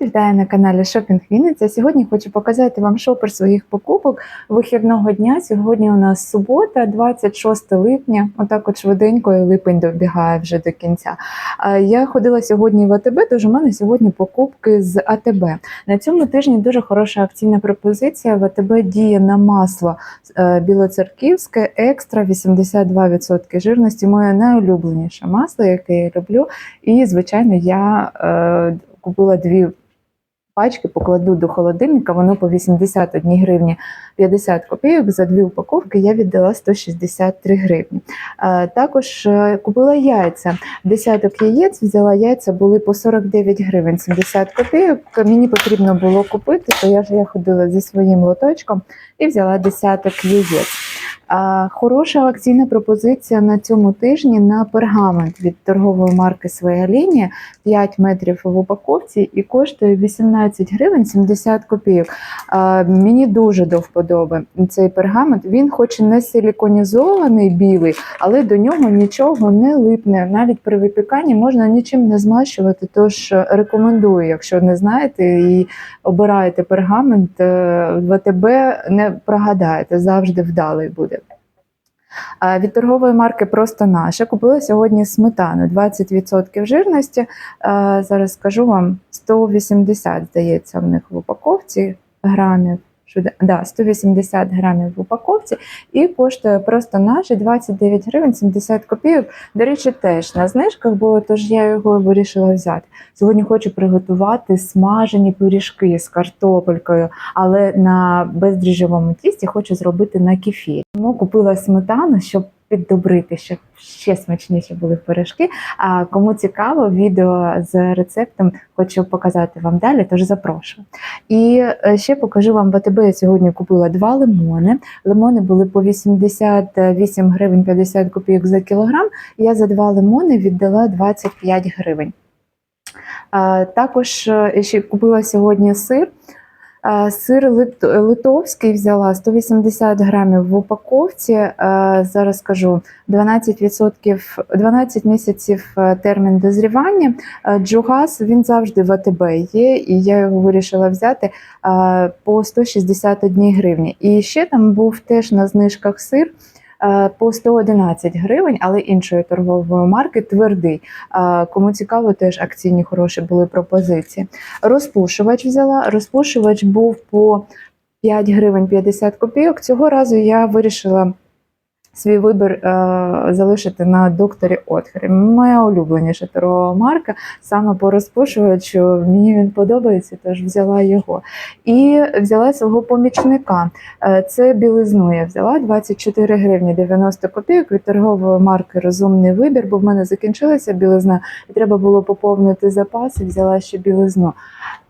вітаю на каналі Шопінг Вінниця. Сьогодні хочу показати вам шопер своїх покупок вихідного дня. Сьогодні у нас субота, 26 липня. Отак от швиденько і липень добігає вже до кінця. Я ходила сьогодні в АТБ, тож у мене сьогодні покупки з АТБ. На цьому тижні дуже хороша акційна пропозиція. В АТБ діє на масло е, білоцерківське екстра 82% жирності. Моє найулюбленіше масло, яке я люблю. І, звичайно, я е, купила дві пачки, покладу до холодильника, воно по 81 гривні 50 копійок. За дві упаковки я віддала 163 гривні. Також е, купила яйця. Десяток яєць взяла яйця, були по 49 гривень 70 копійок. Мені потрібно було купити, то я ж я ходила зі своїм лоточком і взяла десяток яєць. Хороша акційна пропозиція на цьому тижні на пергамент від торгової марки Своя лінія 5 метрів в упаковці і коштує 18 гривень 70 копійок. Мені дуже до вподоби цей пергамент. Він, хоч і не силіконізований білий, але до нього нічого не липне. Навіть при випіканні можна нічим не змащувати. Тож рекомендую, якщо не знаєте і обираєте пергамент е, в АТБ, не прогадаєте, завжди вдалий буде. Від торгової марки просто наша. Купила сьогодні сметану 20% жирності. Зараз скажу вам 180, здається, в них в упаковці грамів. Що Да, 180 грамів в упаковці і коштує просто наші 29 гривень 70 копійок. До речі, теж на знижках було, тож я його вирішила взяти. Сьогодні хочу приготувати смажені пиріжки з картопелькою, але на бездріжджовому тісті хочу зробити на кефірі. Тому купила сметану, щоб піддобрити, щоб ще смачніші були пиріжки. А кому цікаво, відео з рецептом хочу показати вам далі, тож запрошую. І е, ще покажу вам в АТБ. Я сьогодні купила два лимони. Лимони були по 88 гривень 50 копійок за кілограм. Я за два лимони віддала 25 гривень. Також е, ще купила сьогодні сир. А, Сир лит- литовський взяла 180 грамів в упаковці. Зараз скажу 12%, 12 місяців е, термін дозрівання. Е, Джугас він завжди в АТБ є, і я його вирішила взяти е, по 161 гривні. І ще там був теж на знижках сир. Е, По 111 гривень, але іншої торгової марки твердий. Е, Кому цікаво, теж акційні хороші були пропозиції. Розпушувач взяла. Розпушувач був по 5 гривень 50 копійок. Цього разу я вирішила свій вибір е, залишити на докторі Отхері. Моя улюбленіша торгова марка саме по розпушувачу. Мені він подобається, тож взяла його. І взяла свого помічника. Е, Це білизну я взяла 24 гривні 90 копійок від торгової марки Розумний вибір, бо в мене закінчилася білизна, і треба було поповнити запаси. Взяла ще білизну.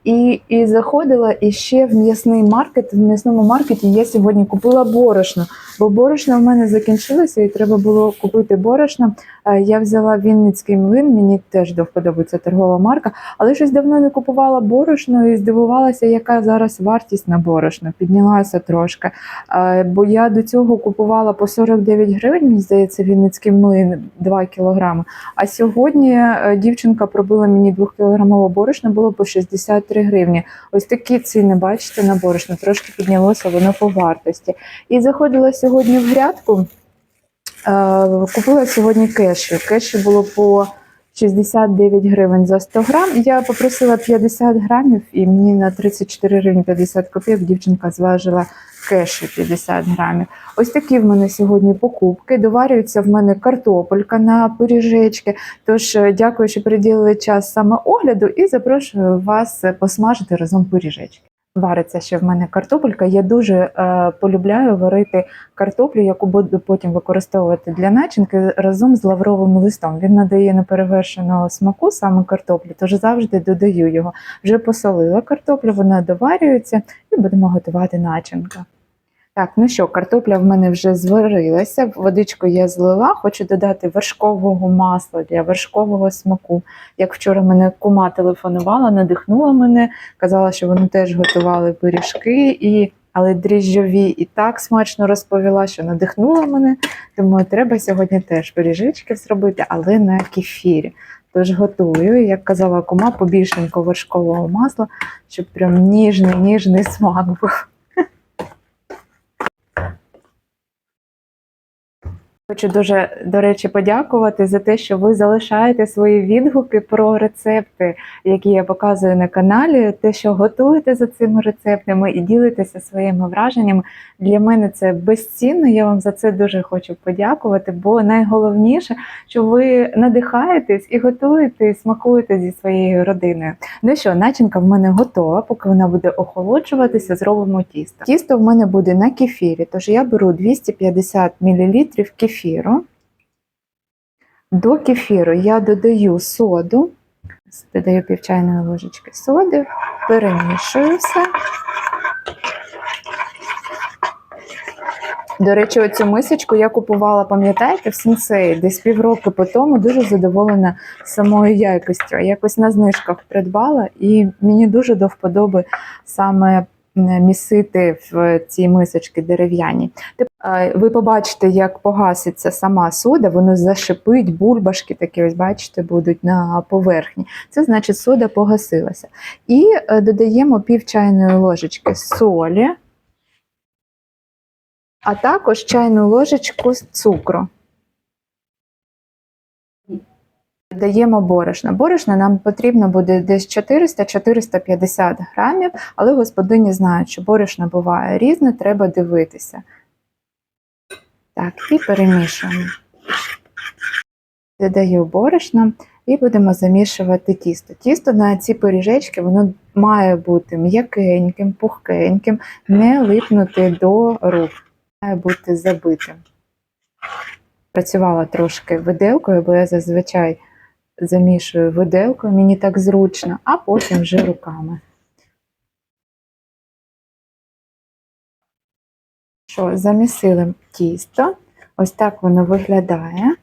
І, і заходила і ще в м'ясний маркет. В м'ясному маркеті я сьогодні купила борошно, бо борошно в мене закінчилося, і треба було купити борошно. Е, Я взяла Вінницький млин, мені теж до вподоби ця торгова марка, але щось давно не купувала борошно і здивувалася, яка зараз вартість на борошно. Піднялася трошки. Е, Бо я до цього купувала по 49 гривень, мені здається, Вінницький млин 2 кілограми. А сьогодні е, дівчинка пробила мені 2-кілограмове борошно, було по 63 гривні. Ось такі ціни, бачите, на борошно. Трошки піднялося воно по вартості. І заходила сьогодні в грядку. Е, Купила сьогодні кеші. Кеші було по 69 гривень за 100 грам. Я попросила 50 грамів, і мені на 34 гривні 50 копійок дівчинка зважила кеші 50 грамів. Ось такі в мене сьогодні покупки. Доварюється в мене картопелька на пиріжечки. Тож е, дякую, що приділили час саме огляду, і запрошую вас посмажити разом пиріжечки. Вариться ще в мене картопелька. Я дуже е, полюбляю варити картоплю, яку буду потім використовувати для начинки разом з лавровим листом. Він надає неперевершеного смаку саме картоплі, тож завжди додаю його. Вже посолила картоплю, вона доварюється і будемо готувати начинку. Так, ну що, картопля в мене вже зварилася, водичку я злила, хочу додати вершкового масла для вершкового смаку. Як вчора мене кума телефонувала, надихнула мене, казала, що вони теж готували пиріжки, і, але дріжджові і так смачно розповіла, що надихнула мене. Тому треба сьогодні теж пиріжечки зробити, але на кефірі. Тож готую, як казала кума, побільшенько вершкового масла, щоб прям ніжний, ніжний смак був. Хочу дуже, до речі, подякувати за те, що ви залишаєте свої відгуки про рецепти, які я показую на каналі, те, що готуєте за цими рецептами і ділитеся своїми враженнями. Для мене це безцінно. Я вам за це дуже хочу подякувати, бо найголовніше, що ви надихаєтесь і готуєте, і смакуєте зі своєю родиною. Ну що, начинка в мене готова, поки вона буде охолоджуватися, зробимо тісто. Тісто в мене буде на кефірі, тож я беру 250 мл кефіру. До кефіру я додаю соду, додаю пів чайної ложечки соди, перемішую все. До речі, оцю мисочку я купувала, пам'ятаєте, в сенсеї десь півроку по тому дуже задоволена самою якістю. Якось на знижках придбала, і мені дуже до вподоби саме місити в цій мисочці дерев'яні. Ви побачите, як погаситься сама сода, воно зашипить, бульбашки такі, ось бачите, будуть на поверхні. Це значить, сода погасилася. І додаємо пів чайної ложечки солі, а також чайну ложечку цукру. Даємо борошно. Борошна нам потрібно буде десь 400-450 грамів, але господині знають, що борошно буває різне, треба дивитися. Так, і перемішуємо. Додаю борошно і будемо замішувати тісто. Тісто на ці пиріжечки воно має бути м'якеньким, пухкеньким, не липнути до рук, має бути забитим. Працювала трошки виделкою, бо я зазвичай замішую виделкою, мені так зручно, а потім вже руками. Що, замісили тісто, ось так воно виглядає.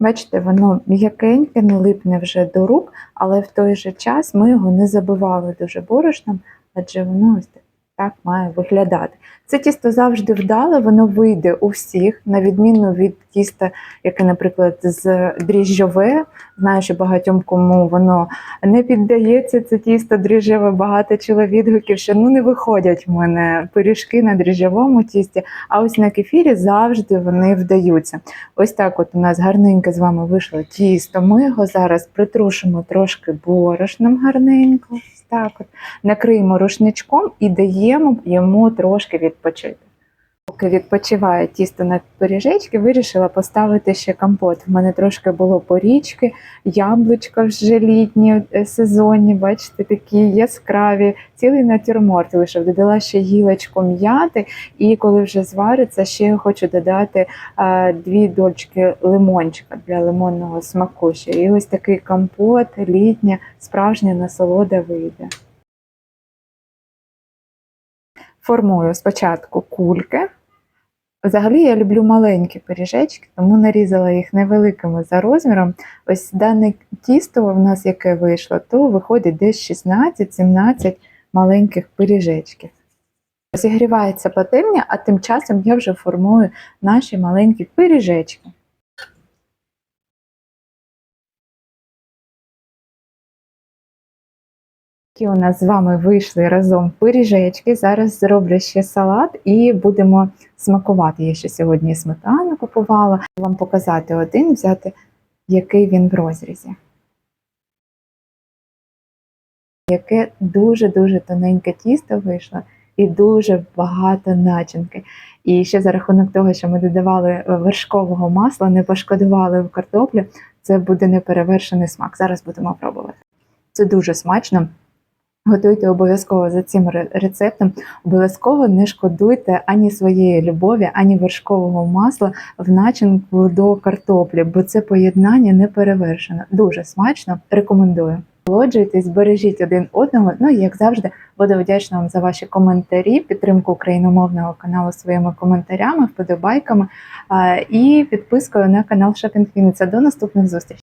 Бачите, воно м'якеньке, не липне вже до рук, але в той же час ми його не забивали дуже борошном, адже воно ось так має виглядати. Це тісто завжди вдале, воно вийде у всіх, на відміну від тіста, яке, наприклад, з дріжджове. Знаю, що багатьом кому воно не піддається, це тісто дріжджове, багато чула відгуків, що ну не виходять в мене пиріжки на дріжджовому тісті, а ось на кефірі завжди вони вдаються. Ось так от у нас гарненько з вами вийшло тісто. Ми його зараз притрушимо трошки борошном гарненько. Так от. Накриємо рушничком і даємо йому трошки відпочити. Поки відпочиває тісто на пиріжечки, вирішила поставити ще компот. В мене трошки було порічки, яблучка вже літні е, сезонні, бачите, такі яскраві, цілий натюрморт вийшов. Додала ще гілочку м'яти, і коли вже звариться, ще хочу додати а, дві дольчики лимончика для лимонного смаку. Ще. І ось такий компот, літня, справжня насолода вийде. Формую спочатку кульки. Взагалі я люблю маленькі пиріжечки, тому нарізала їх невеликими за розміром. Ось дане тісто в нас яке вийшло, то виходить десь 16-17 маленьких пиріжечків. Зігрівається пательня, а тим часом я вже формую наші маленькі пиріжечки. Такі у нас з вами вийшли разом пиріжечки. Зараз зроблю ще салат і будемо смакувати. Я ще сьогодні сметану купувала. Вам показати один, взяти, який він в розрізі. Яке дуже-дуже тоненьке тісто вийшло і дуже багато начинки. І ще за рахунок того, що ми додавали вершкового масла, не пошкодували в картоплю, це буде неперевершений смак. Зараз будемо пробувати. Це дуже смачно. Готуйте обов'язково за цим рецептом. Обов'язково не шкодуйте ані своєї любові, ані вершкового масла в начинку до картоплі, бо це поєднання не перевершено. Дуже смачно. Рекомендую. Володжуйтесь, бережіть один одного. Ну і як завжди, буду вдячна вам за ваші коментарі, підтримку україномовного каналу своїми коментарями, вподобайками і підпискою на канал Shopping Вінниця. До наступних зустрічей!